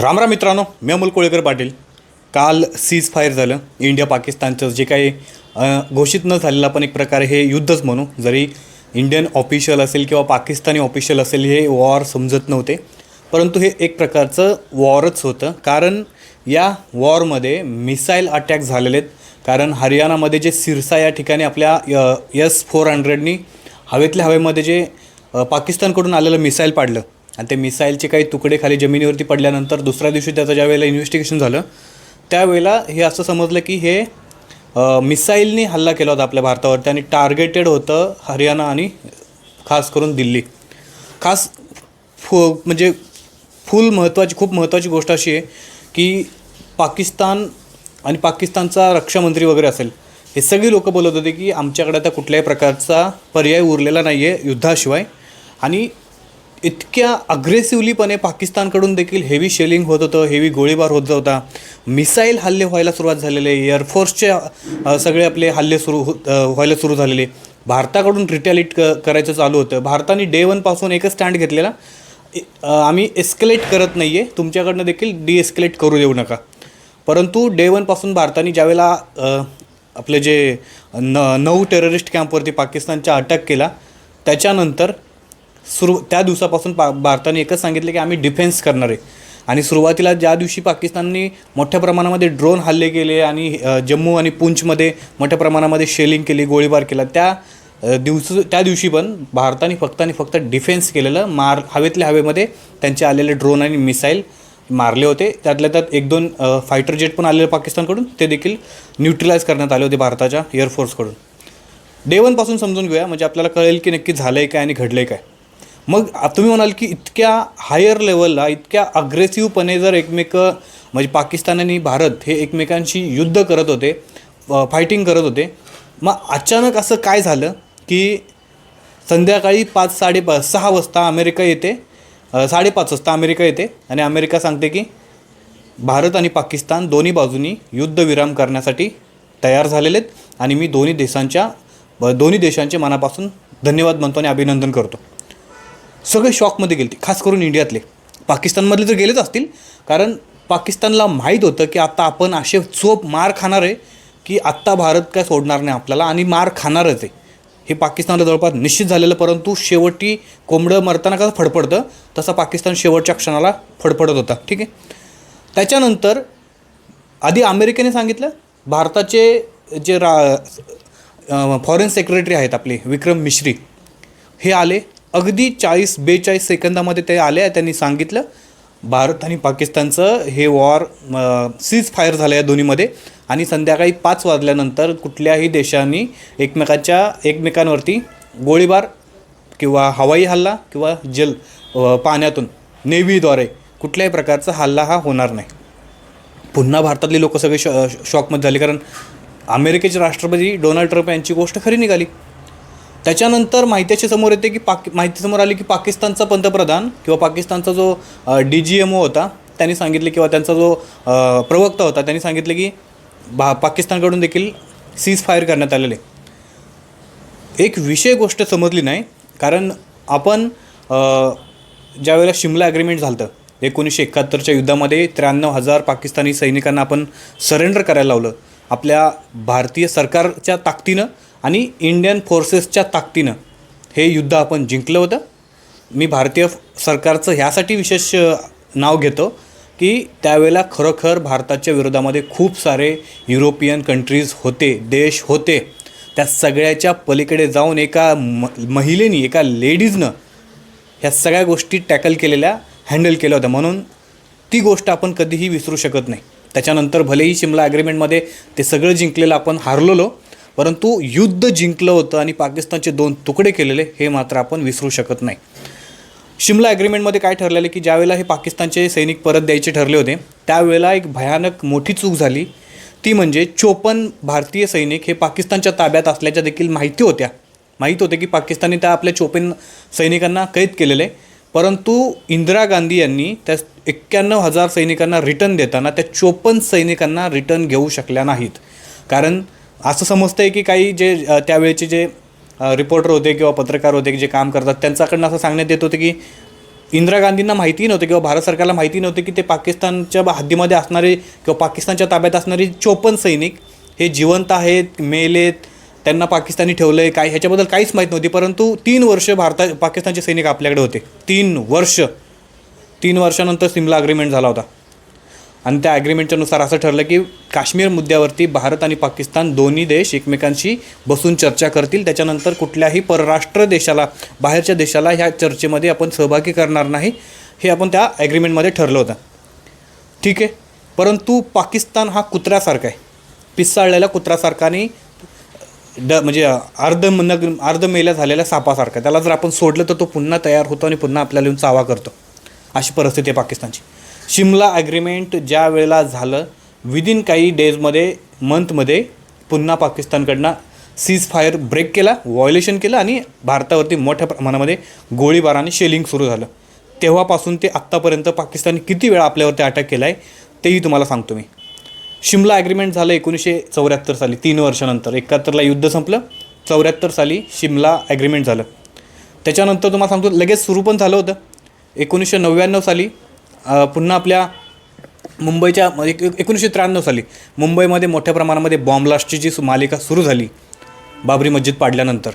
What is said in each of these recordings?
रामराम मित्रांनो मी अमोल कोळेकर पाटील. काल सीज फायर झालं. इंडिया पाकिस्तानचं जे काही घोषित न झालेलं आपण एक प्रकारे हे युद्धच म्हणू. जरी इंडियन ऑफिशियल असेल किंवा पाकिस्तानी ऑफिशियल असेल हे वॉर समजत नव्हते. परंतु हे एक प्रकारचं वॉरच होतं. कारण या वॉरमध्ये मिसाईल अटॅक झालेले आहेत. कारण हरियाणामध्ये जे सिरसा या ठिकाणी आपल्या यस फोर हंड्रेडनी हवेतल्या हवेमध्ये जे पाकिस्तानकडून आलेलं मिसाईल पाडलं. आणि ते मिसाईलचे काही तुकडे खाली जमिनीवरती पडल्यानंतर दुसऱ्या दिवशी त्याचं ज्या वेळेला इन्व्हेस्टिगेशन झालं त्यावेळेला हे असं समजलं की हे मिसाईलनी हल्ला केला होता आपल्या भारतावरती आणि टार्गेटेड होतं हरियाणा आणि खास करून दिल्ली. खास फु म्हणजे फुल महत्त्वाची खूप महत्त्वाची गोष्ट अशी आहे की पाकिस्तान आणि पाकिस्तानचा रक्षामंत्री वगैरे असेल हे सगळी लोक बोलत होते की आमच्याकडे आता कुठल्याही प्रकारचा पर्याय उरलेला नाही आहे युद्धाशिवाय. आणि इतक्या अग्रेसिव्हलीपणे पाकिस्तानकडून देखील हेवी शेलिंग होत होतं हेवी गोळीबार होत होता. मिसाईल हल्ले व्हायला सुरुवात झालेले एअरफोर्सचे सगळे आपले हल्ले सुरू हो- व्हायला सुरू झालेले. भारताकडून रिटॅलिट क करायचं चालू होतं. भारताने डे वनपासून एकच स्टँड घेतलेला. आम्ही एस्केलेट करत नाही आहे तुमच्याकडनं देखील डीएस्कलेट करू देऊ नका. परंतु डे वनपासून भारताने ज्यावेळेला आपले जे न नऊ टेररिस्ट कॅम्पवरती पाकिस्तानच्या अटॅक केला त्याच्यानंतर सुरू त्या दिवसापासून पा भारताने एकच सांगितलं की आम्ही डिफेन्स करणार आहे. आणि सुरुवातीला ज्या दिवशी पाकिस्तानने मोठ्या प्रमाणामध्ये ड्रोन हल्ले केले आणि जम्मू आणि पुंछमध्ये मोठ्या प्रमाणामध्ये शेलिंग केली गोळीबार केला त्या दिवस त्या दिवशी पण भारताने फक्त आणि फक्त डिफेन्स केलेलं मार हवेतल्या हवेमध्ये त्यांचे आलेले ड्रोन आणि मिसाईल मारले होते. त्यातल्या त्यात एक दोन फायटर जेट पण आलेले पाकिस्तानकडून. ते देखील न्यूट्रलाइज करण्यात आले होते भारताच्या एअरफोर्सकडून डे वनपासून समजून घेऊया म्हणजे आपल्याला कळेल की नक्की झालं आहे काय आणि घडलं आहे काय. मग तुम्ही म्हणाल की इतक्या हायर लेवलला इतक्या अग्रेसिव्हपणे जर एकमेक म्हणजे पाकिस्तान आणि भारत हे एकमेकांशी युद्ध करत होते फायटिंग करत होते मग अचानक असं काय झालं की संध्याकाळी पाच साडेपा सहा वाजता अमेरिका येते साडेपाच वाजता अमेरिका येते आणि अमेरिका सांगते की भारत आणि पाकिस्तान दोन्ही बाजूनी युद्धविराम करण्यासाठी तयार झालेले आहेत आणि मी दोन्ही देशांच्या दोन्ही देशांचे मनापासून धन्यवाद म्हणतो आणि अभिनंदन करतो. सगळे शॉकमध्ये गेले खास करून इंडियातले. पाकिस्तानमधले तर गेलेच असतील कारण पाकिस्तानला माहीत होतं की आत्ता आपण असे चोप मार खाणार आहे की आत्ता भारत काय सोडणार नाही आपल्याला आणि मार खाणारच आहे. हे पाकिस्तानला जवळपास निश्चित झालेलं परंतु शेवटी कोंबडं मरताना कसं फडफडतं तसा पाकिस्तान शेवटच्या क्षणाला फडफडत होता. ठीक आहे? त्याच्यानंतर आधी अमेरिकेने सांगितलं भारताचे जे रा फॉरेन सेक्रेटरी आहेत आपले विक्रम मिश्री हे आले. अगदी चाळीस बेचाळीस सेकंदामध्ये ते आले त्यांनी सांगितलं भारत आणि पाकिस्तानचं हे वॉर सीज फायर झालं या दोन्हीमध्ये आणि संध्याकाळी पाच वाजल्यानंतर कुठल्याही देशांनी एकमेकाच्या एकमेकांवरती गोळीबार किंवा हवाई हल्ला किंवा जल पाण्यातून नेव्हीद्वारे कुठल्याही प्रकारचा हल्ला हा होणार नाही. पुन्हा भारतातली लोक सगळे शॉ शॉकमध्ये झाले कारण अमेरिकेचे राष्ट्रपती डोनाल्ड ट्रम्प यांची गोष्ट खरी निघाली. त्याच्यानंतर माहितीच्या समोर येते की पाक माहिती समोर आली की पाकिस्तानचा पंतप्रधान किंवा पाकिस्तानचा जो डी जी एम ओ होता त्यांनी सांगितले किंवा त्यांचा जो प्रवक्ता होता त्यांनी सांगितले की भा पाकिस्तानकडून देखील सीज फायर करण्यात आलेले. एक विषय गोष्ट समजली नाही कारण आपण ज्यावेळेला शिमला ॲग्रीमेंट झालं होतं एकोणीसशे एकाहत्तरच्या युद्धामध्ये त्र्याण्णव हजार पाकिस्तानी सैनिकांना आपण सरेंडर करायला लावलं आपल्या भारतीय सरकारच्या ताकदीनं आणि इंडियन फोर्सेसच्या ताकदीनं हे युद्ध आपण जिंकलं होतं. मी भारतीय सरकारचं ह्यासाठी विशेष नाव घेतो की त्यावेळेला खरोखर भारताच्या विरोधामध्ये खूप सारे युरोपियन कंट्रीज होते देश होते. त्या सगळ्याच्या पलीकडे जाऊन एका म महिलेनी एका लेडीजनं ह्या सगळ्या गोष्टी टॅकल केलेल्या हँडल केल्या होत्या. म्हणून ती गोष्ट आपण कधीही विसरू शकत नाही. त्याच्यानंतर भलेही शिमला ॲग्रीमेंटमध्ये ते सगळं जिंकलेलं आपण हारलेलो परंतु युद्ध जिंकलं होतं आणि पाकिस्तानचे दोन तुकडे केलेले हे मात्र आपण विसरू शकत नाही. शिमला ॲग्रीमेंटमध्ये काय ठरलेलं की ज्यावेळेला हे पाकिस्तानचे सैनिक परत द्यायचे ठरले होते त्यावेळेला एक भयानक मोठी चूक झाली. ती म्हणजे चोपन्न भारतीय सैनिक हे पाकिस्तानच्या ताब्यात असल्याच्या देखील माहिती होत्या. माहीत होते की पाकिस्तानने त्या आपल्या चोपन्न सैनिकांना कैद केलेले परंतु इंदिरा गांधी यांनी त्या एक्क्याण्णव हजार सैनिकांना रिटर्न देताना त्या चोपन्न सैनिकांना रिटर्न घेऊ शकल्या नाहीत. कारण असं समजतं आहे की काही जे त्यावेळेचे जे रिपोर्टर होते किंवा पत्रकार होते की जे काम करतात त्यांच्याकडनं असं सांगण्यात येत होतं की इंदिरा गांधींना माहिती नव्हतं किंवा भारत सरकारला माहिती नव्हतं की ते पाकिस्तानच्या हद्दीमध्ये असणारे किंवा पाकिस्तानच्या ताब्यात असणारे चोपन्न सैनिक हे जिवंत आहेत मेलेत त्यांना पाकिस्तानी ठेवलं आहे काय ह्याच्याबद्दल काहीच माहीत नव्हती परंतु तीन वर्ष भारता पाकिस्तानचे सैनिक आपल्याकडे होते. तीन वर्ष. तीन वर्षानंतर सिमला अग्रीमेंट झाला होता. आणि त्या ॲग्रीमेंटच्या नुसार असं ठरलं की काश्मीर मुद्द्यावरती भारत आणि पाकिस्तान दोन्ही देश एकमेकांशी बसून चर्चा करतील. त्याच्यानंतर कुठल्याही परराष्ट्र देशाला बाहेरच्या देशाला ह्या चर्चेमध्ये आपण सहभागी करणार नाही हे आपण त्या ॲग्रीमेंटमध्ये ठरलं होतं. ठीक आहे? परंतु पाकिस्तान हा कुत्र्यासारखा आहे. पिसाळलेल्या कुत्र्यासारखा आणि ड म्हणजे अर्ध नग अर्ध मेल्या झालेल्या सापासारखा त्याला जर आपण सोडलं तर तो पुन्हा तयार होतो आणि पुन्हा आपल्याला येऊन चावा करतो. अशी परिस्थिती आहे पाकिस्तानची. शिमला ॲग्रीमेंट ज्या वेळेला झालं विदिन काही डेजमध्ये मंथमध्ये पुन्हा पाकिस्तानकडनं सीज फायर ब्रेक केला व्हायोलेशन केलं आणि भारतावरती मोठ्या प्रमाणामध्ये गोळीबार आणि शेलिंग सुरू झालं. तेव्हापासून ते आत्तापर्यंत पाकिस्तानने किती वेळा आपल्यावरती अटॅक केला आहे तेही तुम्हाला सांगतो मी. शिमला ॲग्रीमेंट झालं एकोणीसशे चौऱ्याहत्तर साली तीन वर्षानंतर. एकाहत्तरला युद्ध संपलं चौऱ्याहत्तर साली शिमला ॲग्रीमेंट झालं. त्याच्यानंतर तुम्हाला सांगतो लगेच सुरू पण झालं होतं. एकोणीसशे नव्याण्णव साली पुन्हा आपल्या मुंबईच्या एक- एकोणीसशे त्र्याण्णव साली मुंबईमध्ये मोठ्या प्रमाणामध्ये बॉम्बलास्टची जी सु- मालिका सुरू झाली बाबरी मस्जिद पाडल्यानंतर.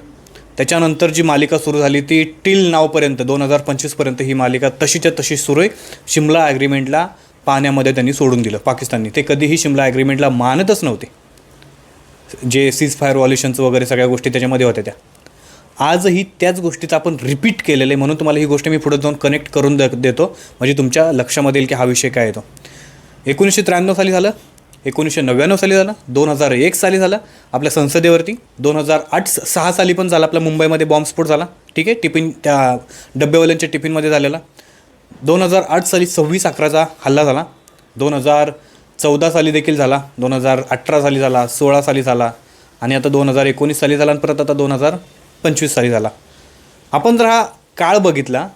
त्याच्यानंतर जी मालिका सुरू झाली ती टिल नावपर्यंत दोन हजार पंचवीसपर्यंत ही मालिका तशीच्या तशी सुरू आहे. शिमला ॲग्रीमेंटला पाण्यामध्ये त्यांनी सोडून दिलं पाकिस्ताननी. ते कधीही शिमला ॲग्रीमेंटला मानतच नव्हते. जे सीज फायर वॉल्युशन्स वगैरे सगळ्या गोष्टी त्याच्यामध्ये होत्या त्या. आजही त्याच गोष्टीचं आपण रिपीट केलेलं आहे. म्हणून तुम्हाला ही गोष्ट मी पुढे जाऊन कनेक्ट करून द देतो. म्हणजे तुमच्या लक्षामध्ये येईल की हा विषय काय येतो एकोणीसशे त्र्याण्णव साली झालं. एकोणीसशे नव्याण्णव साली झालं. दोन हजार एक साली झालं. आपल्या संसदेवरती दोन हजार आठ सहा साली पण झाला. आपल्या मुंबईमध्ये बॉम्बस्फोट झाला. ठीक आहे? टिफिन त्या डब्बेवाल्यांच्या टिफिनमध्ये झालेला. दोन हजार आठ साली सव्वीस अकराचा हल्ला झाला. दोन हजार चौदा साली देखील झाला. दोन हजार अठरा साली झाला. सोळा साली झाला. आणि आता दोन हजार एकोणीस साली झाला आणि परत आता दोन हजार पंचवीस साली झाला. आपण जर हा काळ बघितला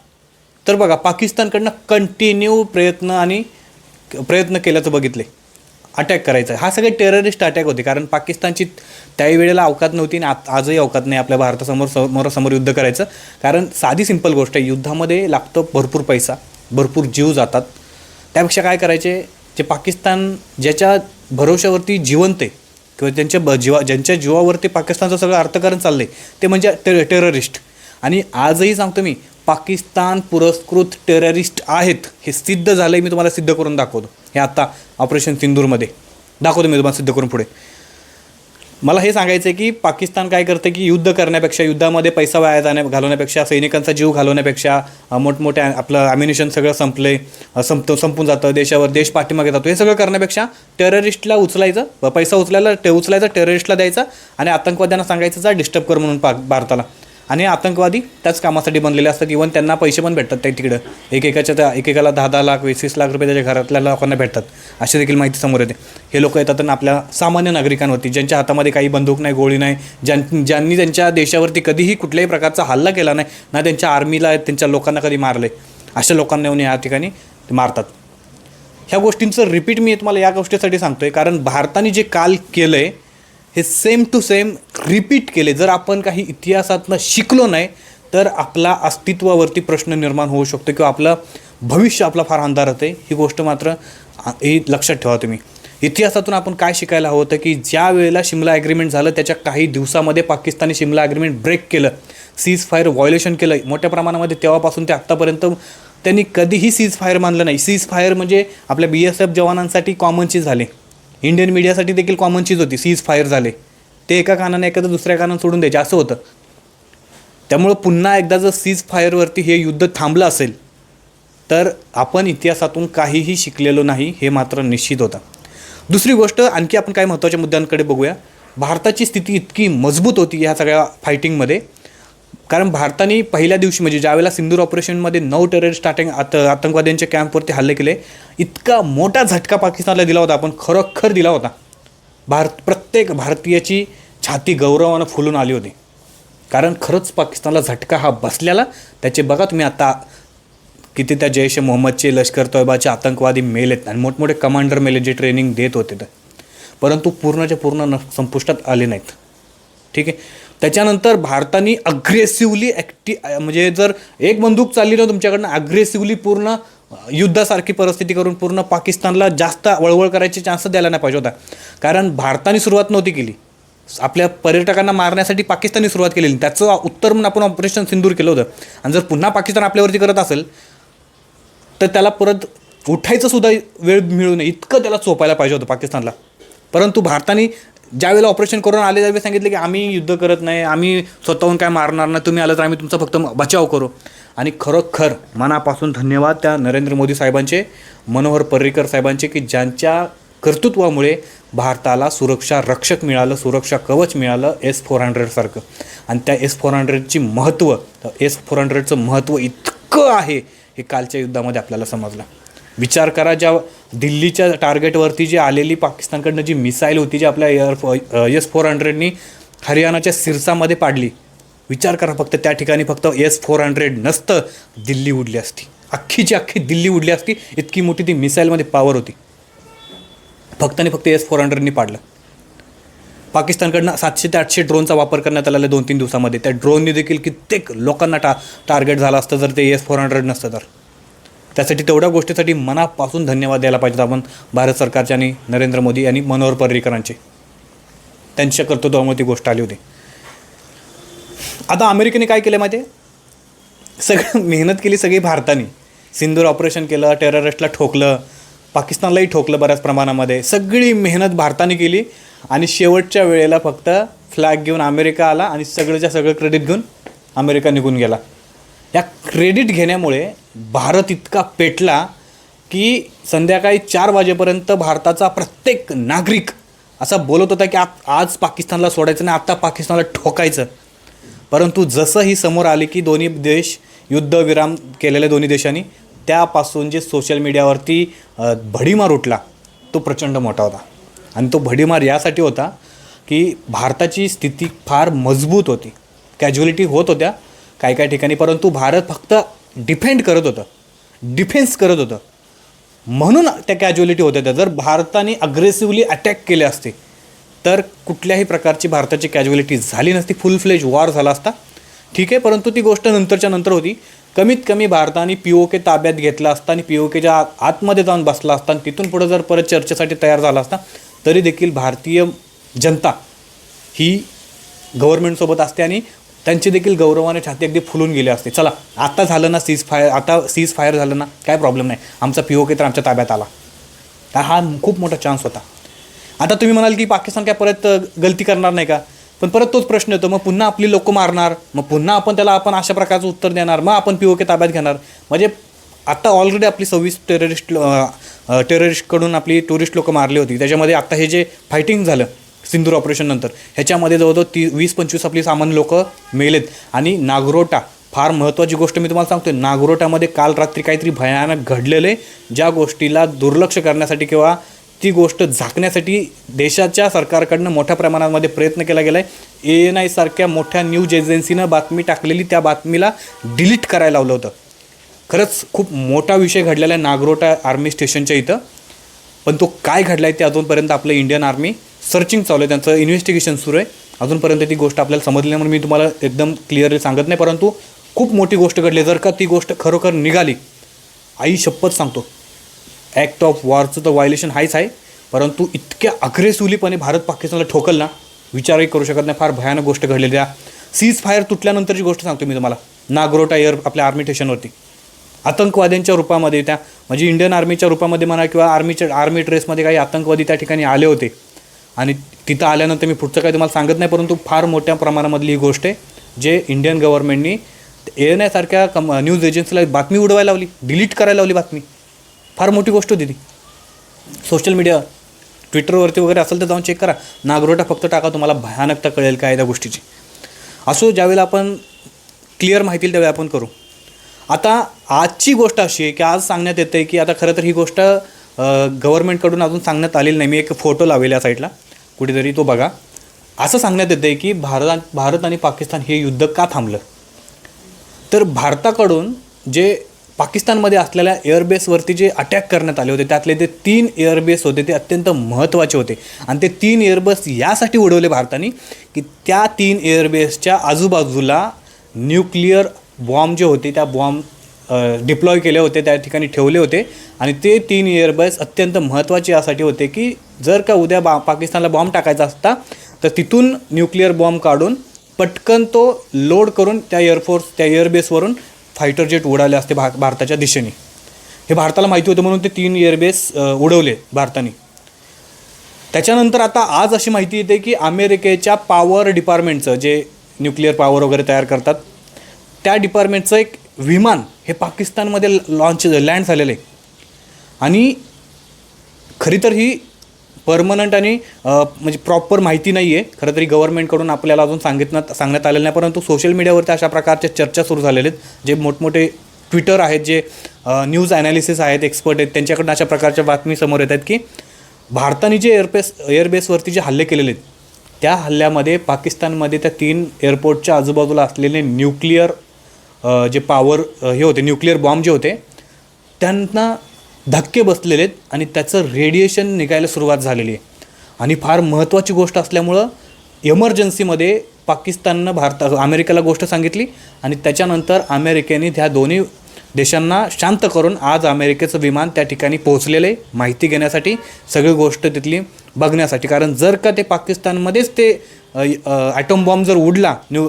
तर बघा पाकिस्तानकडनं कंटिन्यू प्रयत्न आणि प्रयत्न केल्याचं बघितले अटॅक करायचा. हा सगळे टेररिस्ट अटॅक होते कारण पाकिस्तानची त्याही वेळेला अवकात नव्हती आणि आत- आजही अवकात नाही आपल्या भारतासमोर समोरासमोर युद्ध करायचं. कारण साधी सिंपल गोष्ट आहे युद्धामध्ये लागतो भरपूर पैसा भरपूर जीव जातात. त्यापेक्षा काय करायचे जे पाकिस्तान ज्याच्या भरोश्यावरती जिवंत आहे किंवा त्यांच्या ब जीवा ज्यांच्या जीवावरती पाकिस्तानचं सगळं अर्थकारण चाललं आहे ते म्हणजे टे टेररिस्ट आणि आजही सांगतो मी पाकिस्तान पुरस्कृत टेररिस्ट आहेत हे सिद्ध झालं आहे मी तुम्हाला सिद्ध करून दाखवतो. हे आत्ता ऑपरेशन सिंदूरमध्ये. दाखवतो मी तुम्हाला सिद्ध करून पुढे. मला हे सांगायचं आहे की पाकिस्तान काय करते की युद्ध करण्यापेक्षा युद्धामध्ये पैसा वाया जाण्या घालवण्यापेक्षा सैनिकांचा जीव घालवण्यापेक्षा मोठमोठ्या आपलं ॲम्युनिशन सगळं संपले अ, संपतो संपून जातं देशावर देश पाठीमागे जातो. हे सगळं करण्यापेक्षा टेररिस्टला उचलायचं पैसा उचलायला ते उचलायचा टेररिस्टला द्यायचा आणि आतंकवाद्यांना सांगायचं जा डिस्टर्ब कर म्हणून पा भारताला. आणि आतंकवादी त्याच कामासाठी बनलेले असतात. इवन त्यांना पैसे पण भेटतात त्या तिकडं. एकेकाच्या त्या एकेकाला दहा दहा लाख वीस वीस लाख रुपये त्याच्या घरातल्या लोकांना भेटतात. अशी देखील माहिती समोर येते. हे लोक येतात आणि आपल्या सामान्य नागरिकांवरती ज्यांच्या हातामध्ये काही बंदूक नाही गोळी नाही ज्यां ज्यांनी त्यांच्या देशावरती कधीही कुठल्याही प्रकारचा हल्ला केला नाही ना त्यांच्या आर्मीला त्यांच्या लोकांना कधी मारले. अशा लोकांना येऊन या ठिकाणी मारतात. ह्या गोष्टींचं रिपीट मी तुम्हाला या गोष्टीसाठी सांगतोय. कारण भारताने जे काल केलं आहे हे सेम टू सेम रिपीट केले. जर आपण काही इतिहासातनं शिकलो नाही तर आपला अस्तित्वावरती प्रश्न निर्माण होऊ शकतो किंवा आपलं भविष्य आपला फार अंधार आहे. ही गोष्ट मात्र ही लक्षात ठेवा तुम्ही. इतिहासातून आपण काय शिकायला हवं होतं की ज्या वेळेला शिमला ॲग्रीमेंट झालं त्याच्या काही दिवसामध्ये पाकिस्तानी शिमला ॲग्रीमेंट ब्रेक केलं. सीज फायर व्हायोलेशन केलं. मोठ्या प्रमाणामध्ये तेव्हापासून ते आत्तापर्यंत त्यांनी कधीही सीज फायर मानलं नाही. सीज फायर म्हणजे आपल्या बी एस एफ जवानांसाठी कॉमनची झाले. इंडियन मीडियासाठी देखील कॉमन चीज होती. सीज फायर झाले. ते एका कानाने एखादं दुसऱ्या कानानं सोडून द्यायचे. असं होतं. त्यामुळं पुन्हा एकदा जर सीज फायरवरती हे युद्ध थांबलं असेल तर आपण इतिहासातून काहीही शिकलेलो नाही हे मात्र निश्चित होतं. दुसरी गोष्ट आणखी आपण काही महत्त्वाच्या मुद्द्यांकडे बघूया. भारताची स्थिती इतकी मजबूत होती ह्या सगळ्या फायटिंगमध्ये कारण भारताने पहिल्या दिवशी म्हणजे ज्यावेळेला सिंदूर ऑपरेशनमध्ये नऊ टेरर स्टार्टिंग आत आतंकवाद्यांच्या कॅम्पवरती हल्ले केले इतका मोठा झटका पाकिस्तानला दिला होता आपण खरोखर दिला होता. भारत प्रत्येक भारतीयाची छाती गौरवानं फुलून आली होती. कारण खरंच पाकिस्तानला झटका हा बसलेला. त्याचे बघा तुम्ही आता किती त्या जैश ए मोहम्मदचे लष्कर तोयबाचे आतंकवादी मेलेत आणि मोठमोठे कमांडर मेले जे ट्रेनिंग देत होते. तर परंतु पूर्णच्या पूर्ण न संपुष्टात आले नाहीत. ठीक आहे? त्याच्यानंतर भारताने अग्रेसिव्हली ॲक्टि म्हणजे जर एक बंदूक चालली ना तुमच्याकडनं अग्रेसिव्हली पूर्ण युद्धासारखी परिस्थिती करून पूर्ण पाकिस्तानला जास्त वळवळ करायचे चान्स द्यायला नाही पाहिजे होता. कारण भारताने सुरुवात नव्हती केली. आपल्या पर्यटकांना मारण्यासाठी पाकिस्तानने सुरुवात केलेली. त्याचं उत्तर म्हणून आपण ऑपरेशन सिंदूर केलं होतं. आणि जर पुन्हा पाकिस्तान आपल्यावरती करत असेल तर त्याला परत उठायचं सुद्धा वेळ मिळू नये. इतकं त्याला चोपायला पाहिजे होतं पाकिस्तानला. परंतु भारताने ज्यावेळेला ऑपरेशन करून आले त्यावेळी सांगितले की आम्ही युद्ध करत नाही आम्ही स्वतःहून काय मारणार नाही तुम्ही आलं तर आम्ही तुमचा फक्त बचाव करू. आणि खरोखर मनापासून धन्यवाद त्या नरेंद्र मोदी साहेबांचे मनोहर पर्रिकर साहेबांचे की ज्यांच्या कर्तृत्वामुळे भारताला सुरक्षा रक्षक मिळालं सुरक्षा कवच मिळालं एस फोर हंड्रेडसारखं आणि त्या एस फोर हंड्रेडची महत्त्व एस फोर हंड्रेडचं महत्त्व इतकं आहे हे कालच्या युद्धामध्ये आपल्याला समजलं. विचार करा ज्या दिल्लीच्या टार्गेटवरती जी आलेली पाकिस्तानकडनं जी मिसाईल होती जी आपल्या एअर एस फोर हंड्रेडनी हरियाणाच्या सिरसामध्ये पाडली. विचार करा फक्त त्या ठिकाणी फक्त एस फोर हंड्रेड नसतं दिल्ली उडली असती. अख्खीची अख्खी दिल्ली उडली असती इतकी मोठी ती मिसाईलमध्ये पॉवर होती. फक्त आणि फक्त एस फोर हंड्रेडनी पाडलं. पाकिस्तानकडनं सातशे ते आठशे ड्रोनचा वापर करण्यात आलेला दोन तीन दिवसामध्ये. त्या ड्रोननी देखील कित्येक लोकांना टा टार्गेट झालं असतं जर ते एस फोर हंड्रेड नसतं तर. त्यासाठी तेवढ्या गोष्टीसाठी मनापासून धन्यवाद द्यायला पाहिजेत आपण भारत सरकारचे आणि नरेंद्र मोदी आणि मनोहर पर्रिकरांचे. त्यांच्या कर्तृत्वामुळे ती गोष्ट आली होती. आता अमेरिकेने काय केलं माहिती आहे सगळं मेहनत केली सगळी भारताने. सिंदूर ऑपरेशन केलं टेररिस्टला ठोकलं पाकिस्तानलाही ठोकलं बऱ्याच प्रमाणामध्ये. सगळी मेहनत भारताने केली आणि शेवटच्या वेळेला फक्त फ्लॅग घेऊन अमेरिका आला आणि सगळंच्या सगळं क्रेडिट घेऊन अमेरिका निघून गेला. या क्रेडिट घेण्यामुळे भारत इतका पेटला की संध्याकाळी चार वाजेपर्यंत भारताचा प्रत्येक नागरिक असा बोलत होता की आप आज पाकिस्तानला सोडायचं नाही आत्ता पाकिस्तानला ठोकायचं. परंतु जसं ही समोर आली की दोन्ही देश युद्धविराम केलेल्या दोन्ही देशांनी त्यापासून जे सोशल मीडियावरती भडीमार उठला तो प्रचंड मोठा होता. आणि तो भडीमार यासाठी होता की भारताची स्थिती फार मजबूत होती. कॅज्युअलिटी होत होत्या काही काही ठिकाणी परंतु भारत फक्त डिफेंड करत होतं. डिफेन्स करत होतं. म्हणून त्या कॅज्युअलिटी होत्या त्या. जर भारताने अग्रेसिव्हली अटॅक केले असते तर कुठल्याही प्रकारची भारताची कॅज्युअलिटी झाली नसती. फुल फ्लेज वॉर झाला असता. ठीक आहे परंतु ती गोष्ट नंतरच्या नंतर होती. कमीत कमी भारताने पी ओ के ताब्यात घेतला असता आणि पी ओ केच्या आतमध्ये जाऊन बसला असता आणि तिथून पुढं जर परत चर्चेसाठी तयार झाला असता तरी देखील भारतीय जनता ही गव्हर्नमेंटसोबत असते आणि त्यांची देखील गौरवाने छाती अगदी फुलून गेली असते. चला आता झालं ना सीज फायर आता सीज फायर झालं ना काय प्रॉब्लेम नाही. आमचा पी ओ के तर आमच्या ताब्यात आला. हा हा खूप मोठा चान्स होता. आता तुम्ही म्हणाल की पाकिस्तान काय परत गलती करणार नाही का? पण परत तोच प्रश्न येतो. मग पुन्हा आपली लोक मारणार मग पुन्हा आपण त्याला आपण अशा प्रकारचं उत्तर देणार मग आपण पी ओ के ताब्यात घेणार. म्हणजे आत्ता ऑलरेडी आपली सव्वीस टेररिस्ट टेररिस्टकडून आपली टुरिस्ट लोकं मारली होती. त्याच्यामध्ये आत्ता हे जे फायटिंग झालं सिंदूर ऑपरेशननंतर ह्याच्यामध्ये जवळजवळ ती वीस पंचवीस आपली सामान्य लोक मेलेत. आणि नागरोटा फार महत्त्वाची गोष्ट मी तुम्हाला सांगतोय. नागरोटामध्ये काल रात्री काहीतरी भयानक घडलेले ज्या गोष्टीला दुर्लक्ष करण्यासाठी किंवा ती गोष्ट झाकण्यासाठी देशाच्या सरकारकडनं मोठ्या प्रमाणामध्ये प्रयत्न केला गेला आहे ए एन आय सारख्या मोठ्या न्यूज एजन्सीनं बातमी टाकलेली त्या बातमीला डिलीट करायला लावलं होतं. खरंच खूप मोठा विषय घडलेला आहे नागरोटा आर्मी स्टेशनच्या इथं. पण तो काय घडला आहे ते अजूनपर्यंत आपलं इंडियन आर्मी सर्चिंग चालू आहे. त्यांचं इन्व्हेस्टिगेशन सुरू आहे. अजूनपर्यंत ती गोष्ट आपल्याला समजली नाही म्हणून मी तुम्हाला एकदम क्लिअरली सांगत नाही परंतु खूप मोठी गोष्ट घडली. जर का ती गोष्ट खरोखर निघाली आई शपथ सांगतो. ॲक्ट ऑफ वॉरचं तर व्हायलेशन हाच आहे परंतु इतक्या अग्रेसिव्हलीपणे भारत पाकिस्तानला ठोकल ना विचारही करू शकत नाही. फार भयानक गोष्ट घडलेली आहे. सीज फायर तुटल्यानंतरची गोष्ट सांगतो मी तुम्हाला. नागरोटा एअर आपल्या आर्मी स्टेशनवरती आतंकवाद्यांच्या रूपामध्ये त्या म्हणजे इंडियन आर्मीच्या रूपामध्ये म्हणा किंवा आर्मीच्या आर्मी ड्रेसमध्ये काही आतंकवादी त्या ठिकाणी आले होते. आणि तिथं आल्यानंतर मी पुढचं काही तुम्हाला सांगत नाही परंतु फार मोठ्या प्रमाणामधली ही गोष्ट आहे जे इंडियन गव्हर्नमेंटनी ए एन आयसारख्या कम न्यूज एजन्सीला बातमी उडवायला लावली डिलीट करायला लावली बातमी. फार मोठी गोष्ट होती ती. सोशल मीडिया ट्विटरवरती वगैरे असेल तर जाऊन चेक करा. नागरोटा फक्त टाका तुम्हाला भयानकता कळेल काय त्या गोष्टीची. असो ज्यावेळेला आपण क्लिअर माहिती त्यावेळी आपण करू. आता आजची गोष्ट अशी आहे की आज सांगण्यात येतं आहे की आता खरं तर ही गोष्ट गव्हर्नमेंटकडून अजून सांगण्यात आलेलं नाही. मी एक फोटो लावेल या साईडला कुठेतरी तो बघा. असं सांगण्यात येतं आहे की भारत भारत आणि पाकिस्तान हे युद्ध का थांबलं? तर भारताकडून जे पाकिस्तानमध्ये असलेल्या एअरबेसवरती जे अटॅक करण्यात आले होते त्यातले ते तीन एअरबेस होते ते अत्यंत महत्त्वाचे होते. आणि ते तीन एअरबस यासाठी उडवले भारताने की त्या तीन एअरबेसच्या आजूबाजूला न्यूक्लिअर बॉम्ब जे होते त्या बॉम्ब डिप्लॉय केले होते त्या ठिकाणी ठेवले होते. आणि ते तीन एअरबस अत्यंत महत्त्वाचे यासाठी होते की जर का उद्या बा पाकिस्तानला बॉम्ब टाकायचा असता तर तिथून न्यूक्लिअर बॉम्ब काढून पटकन तो लोड करून त्या एअरफोर्स त्या एअरबेसवरून फायटर जेट उडाले असते भा भारताच्या दिशेने. हे भारताला माहिती होतं म्हणून ते तीन एअरबेस उडवले भारताने. त्याच्यानंतर आता आज अशी माहिती येते की अमेरिकेच्या पॉवर डिपार्टमेंटचं जे न्यूक्लिअर पॉवर वगैरे तयार करतात त्या डिपार्टमेंटचं एक विमान हे पाकिस्तानमध्ये लॉन्च लँड झालेलं. आहे आणि खरी तर ही परमनंट आणि म्हणजे प्रॉपर माहिती नाही आहे खरं तरी गव्हर्नमेंटकडून आपल्याला अजून सांगितण्यात सांगण्यात आलेलं नाही परंतु सोशल मीडियावरती अशा प्रकारच्या चर्चा सुरू झालेल्या आहेत जे मोठमोठे ट्विटर आहेत जे न्यूज ॲनालिसिस आहेत एक्सपर्ट आहेत त्यांच्याकडून अशा प्रकारच्या बातमी समोर येत आहेत की भारताने जे एअरबेस एअरबेसवरती जे हल्ले केलेले आहेत त्या हल्ल्यामध्ये पाकिस्तानमध्ये त्या तीन एअरपोर्टच्या आजूबाजूला असलेले न्यूक्लिअर जे पॉवर हे होते न्यूक्लिअर बॉम्ब जे होते त्यांना धक्के बसलेले आहेत आणि त्याचं रेडिएशन निघायला सुरुवात झालेली आहे. आणि फार महत्त्वाची गोष्ट असल्यामुळं एमर्जन्सीमध्ये पाकिस्ताननं भारता अमेरिकेला गोष्ट सांगितली आणि त्याच्यानंतर अमेरिकेने त्या दोन्ही देशांना शांत करून आज अमेरिकेचं विमान त्या ठिकाणी पोहोचलेलं आहे माहिती घेण्यासाठी सगळी गोष्ट तिथली बघण्यासाठी. कारण जर का ते पाकिस्तानमध्येच ते ॲटम बॉम्ब जर उडला न्यू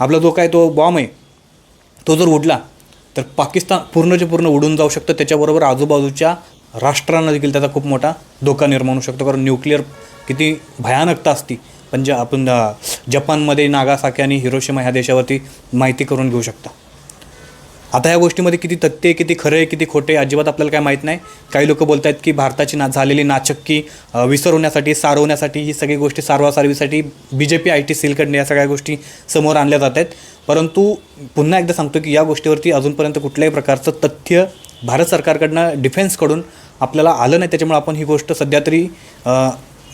आपला जो काय तो बॉम्ब आहे तो जर उडला तर पाकिस्तान पूर्णचे पूर्ण उडून जाऊ शकतं. त्याच्याबरोबर आजूबाजूच्या राष्ट्रांना देखील त्याचा खूप मोठा धोका निर्माण होऊ शकतो. कारण न्यूक्लिअर किती भयानकता असती. पण ज्या आपण जपानमध्ये नागासाकी आणि हिरोशिमा ह्या देशावरती माहिती करून घेऊ शकता. आता या गोष्टीमध्ये किती तथ्य आहे किती खरं आहे किती खोटे अजिबात आपल्याला काय माहीत नाही. काही लोक बोलत आहेत की भारताची ना झालेली नाचक्की विसरवण्यासाठी सारवण्यासाठी ही सगळी गोष्टी सारवासारवीसाठी B J P I T सेलकडनं या सगळ्या गोष्टी समोर आणल्या जात आहेत. परंतु पुन्हा एकदा सांगतो की या गोष्टीवरती अजूनपर्यंत कुठल्याही प्रकारचं तथ्य भारत सरकारकडनं डिफेन्सकडून आपल्याला आलं नाही. त्याच्यामुळे आपण ही गोष्ट सध्या तरी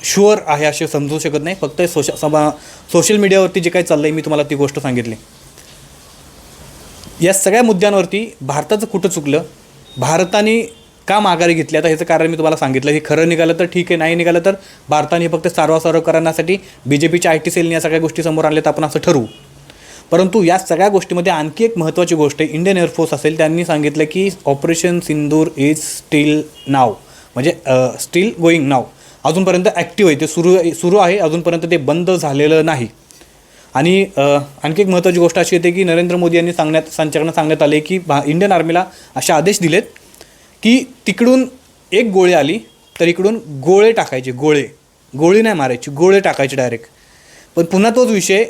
शुअर आहे असे समजू शकत नाही. फक्त सोशल समा सोशल मीडियावरती जे काही चाललं आहे मी तुम्हाला ती गोष्ट सांगितली. या सगळ्या मुद्द्यांवरती भारताचं कुठं चुकलं? भारताने का माघारी घेतली? आता ह्याचं कारण मी तुम्हाला सांगितलं हे खरं निघालं तर ठीक आहे नाही निघालं तर भारताने फक्त सारवासारव करण्यासाठी बी जे पीच्या आय टी सेलने या सगळ्या गोष्टी समोर आणल्या तर आपण असं ठरवू. परंतु या सगळ्या गोष्टीमध्ये आणखी एक महत्त्वाची गोष्ट आहे इंडियन एअरफोर्स असेल त्यांनी सांगितलं की ऑपरेशन सिंदूर इज स्टील नाव म्हणजे स्टील गोईंग नाव. अजूनपर्यंत ॲक्टिव्ह आहे ते सुरू सुरू आहे अजूनपर्यंत ते बंद झालेलं नाही. आणि आणखी एक महत्त्वाची गोष्ट अशी येते की नरेंद्र मोदी यांनी सांगण्यात संचारनं सांगण्यात आले की भा इंडियन आर्मीला असे आदेश दिलेत की तिकडून एक गोळी आली तर इकडून गोळे टाकायचे गोळे. गोळी नाही मारायची गोळे टाकायचे डायरेक्ट पण पुन्हा तोच विषय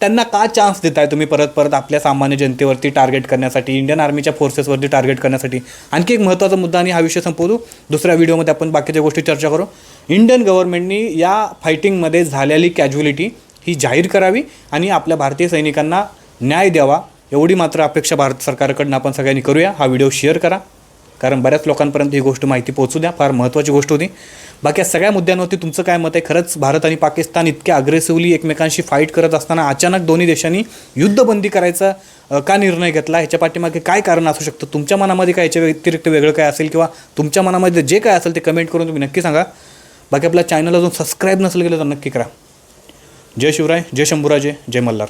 त्यांना का चान्स देताय तुम्ही परत परत आपल्या सामान्य जनतेवरती टार्गेट करण्यासाठी इंडियन आर्मीच्या फोर्सेसवरती टार्गेट करण्यासाठी? आणखी एक महत्त्वाचा मुद्दा आणि हा विषय संपवू दुसऱ्या व्हिडिओमध्ये आपण बाकीच्या गोष्टी चर्चा करू. इंडियन गव्हर्नमेंटनी या फायटिंगमध्ये झालेली कॅज्युअलिटी ही जाहीर करावी आणि आपल्या भारतीय सैनिकांना न्याय द्यावा. एवढी मात्र अपेक्षा भारत सरकारकडनं आपण सगळ्यांनी करूया. हा व्हिडिओ शेअर करा. कारण बऱ्याच लोकांपर्यंत ही गोष्ट माहिती पोहोचू द्या. फार महत्त्वाची गोष्ट होती. बाकी या सगळ्या मुद्द्यांवरती तुमचं काय मत आहे? खरंच भारत आणि पाकिस्तान इतक्या अग्रेसिव्हली एकमेकांशी फाईट करत असताना अचानक दोन्ही देशांनी युद्धबंदी करायचा का निर्णय घेतला? ह्याच्या पाठीमागे काय कारण असू शकतं? तुमच्या मनामध्ये काय याच्या व्यतिरिक्त वेगळं काय असेल किंवा तुमच्या मनामध्ये जे काय असेल ते कमेंट करून तुम्ही नक्की सांगा. बाकी आपल्या चॅनल अजून सबस्क्राईब नसेल केलं तर नक्की करा. जय शिवराय जय शंभूराजे जय मल्हार.